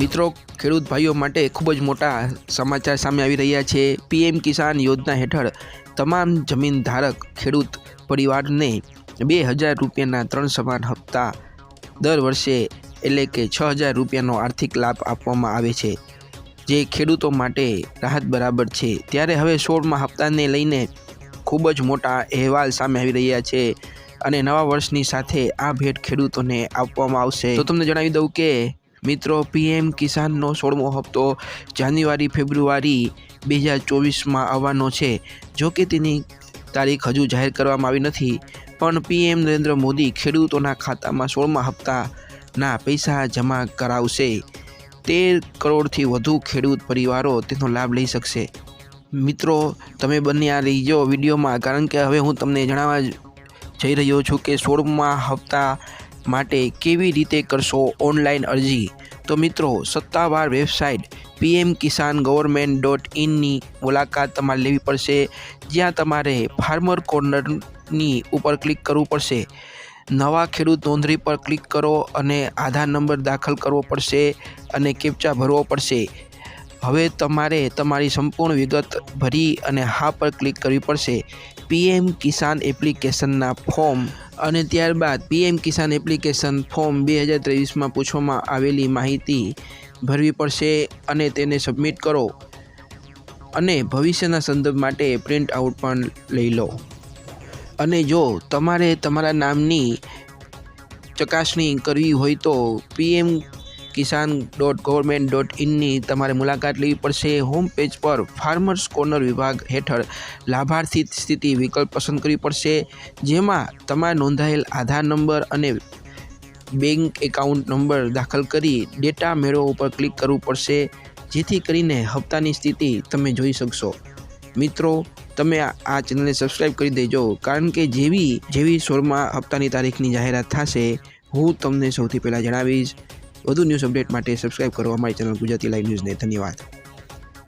મિત્રો, ખેડૂત ભાઈઓ માટે ખૂબ જ મોટા સમાચાર સામે આવી રહ્યા છે. પીએમ કિસાન યોજના હેઠળ તમામ જમીન ધારક ખેડૂત પરિવારને બે હજાર રૂપિયાના ત્રણ સમાન હપ્તા દર વર્ષે, એટલે કે છ હજાર રૂપિયાનો આર્થિક લાભ આપવામાં આવે છે. જે ખેડૂતો માટે રાહત બરાબર છે. ત્યારે હવે સોળમાં હપ્તાને લઈને ખૂબ જ મોટા અહેવાલ સામે આવી રહ્યા છે. અને નવા વર્ષની સાથે આ ભેટ ખેડૂતોને આપવામાં આવશે. તો તમને જણાવી દઉં કે, મિત્રો, પીએમ કિસાનનો સોળમો હપ્તો જાન્યુઆરી, ફેબ્રુઆરી બે હજાર ચોવીસમાં આવવાનો છે. જો કે તેની તારીખ હજુ જાહેર કરવામાં આવી નથી, પણ પીએમ નરેન્દ્ર મોદી ખેડૂતોના ખાતામાં સોળમા હપ્તાના પૈસા જમા કરાવશે. તેર કરોડથી વધુ ખેડૂત પરિવારો તેનો લાભ લઈ શકશે. મિત્રો, તમે બંને આ લઈ જાઓ વિડીયોમાં, કારણ કે હવે હું તમને જણાવવા જઈ રહ્યો છું કે સોળમા હપ્તા માટે કેવી રીતે કરશો ઓનલાઈન અરજી? તો મિત્રો, સત્તાવાર website PM Kisan government dot ઇનની મુલાકાત તમારે લેવી પડશે. જ્યાં તમારે ફાર્મર કોર્નરની ઉપર ક્લિક કરવું પડશે. નવા ખેડૂત નોંધણી પર ક્લિક કરો અને આધાર નંબર દાખલ કરવો પડશે અને કેપ્ચા ભરવો પડશે. હવે તમારે તમારી સંપૂર્ણ વિગત ભરી અને હા પર ક્લિક કરવી પડશે. પીએમ કિસાન એપ્લિકેશનના ફોર્મ અને ત્યારબાદ પીએમ કિસાન એપ્લિકેશન ફોર્મ બે હજાર ત્રેવીસમાં પૂછવામાં આવેલી માહિતી ભરવી પડશે અને તેને સબમિટ કરો અને ભવિષ્યના સંદર્ભ માટે પ્રિન્ટ આઉટ પણ લઈ લો. અને જો તમારે તમારા નામની ચકાસણી કરવી હોય તો PM Kisan dot government dot ઇનની તમારે મુલાકાત લેવી પડશે. હોમ પેજ પર ફાર્મર્સ કોર્નર વિભાગ હેઠળ લાભાર્થી સ્થિતિ વિકલ્પ પસંદ કરવી પડશે, જેમાં તમારે નોંધાયેલ આધાર નંબર અને બેંક એકાઉન્ટ નંબર દાખલ કરી ડેટા મેળવો ઉપર ક્લિક કરવું પડશે, જેથી કરીને હપ્તાની સ્થિતિ તમે જોઈ શકશો. મિત્રો, તમે આ ચેનલને સબસ્ક્રાઈબ કરી દેજો, કારણ કે જેવી જેવી સોળમાં હપ્તાની તારીખની જાહેરાત થશે, હું તમને સૌથી પહેલાં જણાવીશ. વધુ ન્યૂઝ અપડેટ માટે સબસ્ક્રાઇબ કરો અમારી ચેનલ ગુજરાતી લાઈવ ન્યૂઝને ધન્યવાદ.